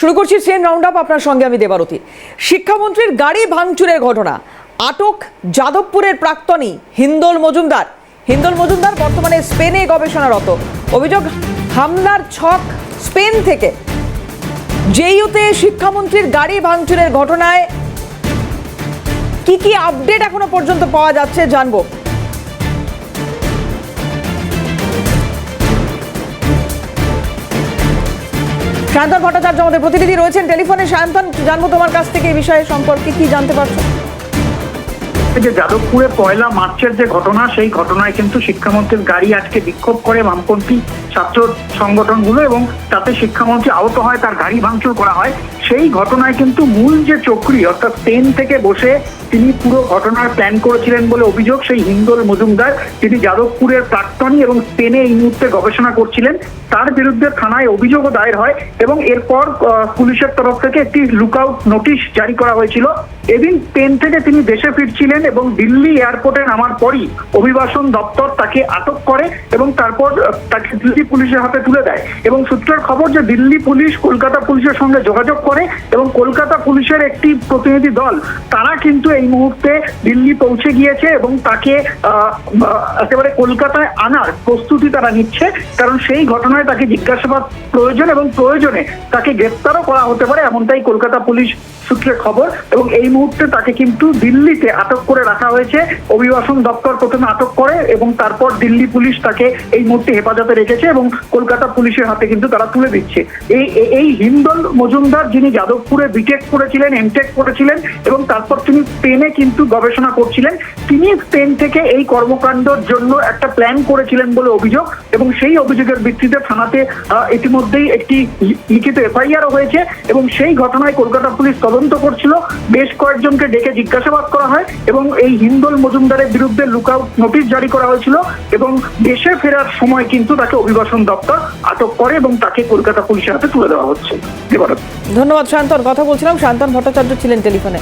শুরু করছি Sen round up আপনার সঙ্গে আমি দেবারতী। শিক্ষামন্ত্রীর গাড়ি ভাঙচুরের ঘটনা। আটক যাদবপুরের প্রাক্তনী হিন্দোল মজুমদার। হিন্দোল মজুমদার বর্তমানে স্পেনে গবেষণারত। অভিযোগ, হামলার ছক স্পেন থেকে। জেইউতে শিক্ষামন্ত্রীর গাড়ি ভাঙচুরের ঘটনায় কি কি আপডেট এখনও পর্যন্ত পাওয়া যাচ্ছে জানব। শান্তন ভট্টাচার্য আমাদের প্রতিনিধি রয়েছেন। টেলিফোনে শান্তন, জানব তোমার কাছ থেকে এই বিষয়ে সম্পর্কে কি জানতে পারছ? যে যাদবপুরে পয়লা মার্চের যে ঘটনা, সেই ঘটনায় কিন্তু শিক্ষামন্ত্রীর গাড়ি আজকে বিক্ষোভ করে বামপন্থী ছাত্র সংগঠনগুলো এবং তাতে শিক্ষামন্ত্রী আহত হয়, তার গাড়ি ভাঙচুর করা হয়, সেই ঘটনায় কিন্তু মূল যে চক্রী, অর্থাৎ স্পেন থেকে বসে তিনি পুরো ঘটনার প্ল্যান করেছিলেন বলে অভিযোগ, সেই হিন্দোল মজুমদার তিনি যাদবপুরের প্রাক্তনী এবং স্পেনে এই মুহূর্তে গবেষণা করছিলেন। তার বিরুদ্ধে থানায় অভিযোগও দায়ের হয় এবং এরপর পুলিশের তরফ থেকে একটি লুকআউট নোটিশ জারি করা হয়েছিল। এদিন স্পেন থেকে তিনি দেশে ফিরছিলেন এবং দিল্লি এয়ারপোর্টে নামার পরই অভিবাসন দপ্তর তাকে আটক করে এবং তারপর তাকে দিল্লি পুলিশের হাতে তুলে দেয়। এবং সূত্রের খবর যে দিল্লি পুলিশ কলকাতা পুলিশের সঙ্গে যোগাযোগ করে এবং কলকাতা পুলিশের একটি প্রতিনিধি দল, তারা কিন্তু এই মুহূর্তে দিল্লি পৌঁছে গিয়েছে এবং তাকে একেবারে কলকাতায় আনার প্রস্তুতি তারা নিচ্ছে। কারণ সেই ঘটনায় তাকে জিজ্ঞাসাবাদ প্রয়োজন এবং প্রয়োজনে তাকে গ্রেপ্তারও করা হতে পারে, এমনটাই কলকাতা পুলিশ সূত্রে খবর এবং এই মুহূর্তে তাকে কিন্তু দিল্লিতে আটক করে রাখা হয়েছে। অভিবাসন দপ্তর প্রথমে আটক করে এবং তারপর দিল্লি পুলিশ তাকে এই মুহূর্তে হেফাজতে রেখেছে এবং কলকাতা পুলিশের হাতে কিন্তু তারা তুলে দিচ্ছে। এই, এই- হিন্দল মজুমদার যিনি যাদবপুরে বিটেক করেছিলেন এমটেক করেছিলেন এবং তারপর তিনি স্পেনে কিন্তু গবেষণা করছিলেন, তিনি স্পেন থেকে এই কর্মকাণ্ডের জন্য একটা প্ল্যান করেছিলেন বলে অভিযোগ এবং সেই অভিযোগের ভিত্তিতে থানাতে ইতিমধ্যেই একটি লিখিত এফআইআরও হয়েছে এবং সেই ঘটনায় কলকাতা পুলিশ তদন্ত করছিল। বেশ কয়েকজনকে ডেকে জিজ্ঞাসাবাদ করা হয় এবং এই হিন্দল মজুমদারের বিরুদ্ধে লুকআউট নোটিশ জারি করা হয়েছিল এবং দেশে ফেরার সময় কিন্তু তাকে অভিবাসন দপ্তর আটক করে এবং তাকে কলকাতা পুলিশের হাতে তুলে দেওয়া হচ্ছে। ধন্যবাদ শান্তন, কথা বলছিলাম। শান্তন ভট্টাচার্য ছিলেন টেলিফোনে।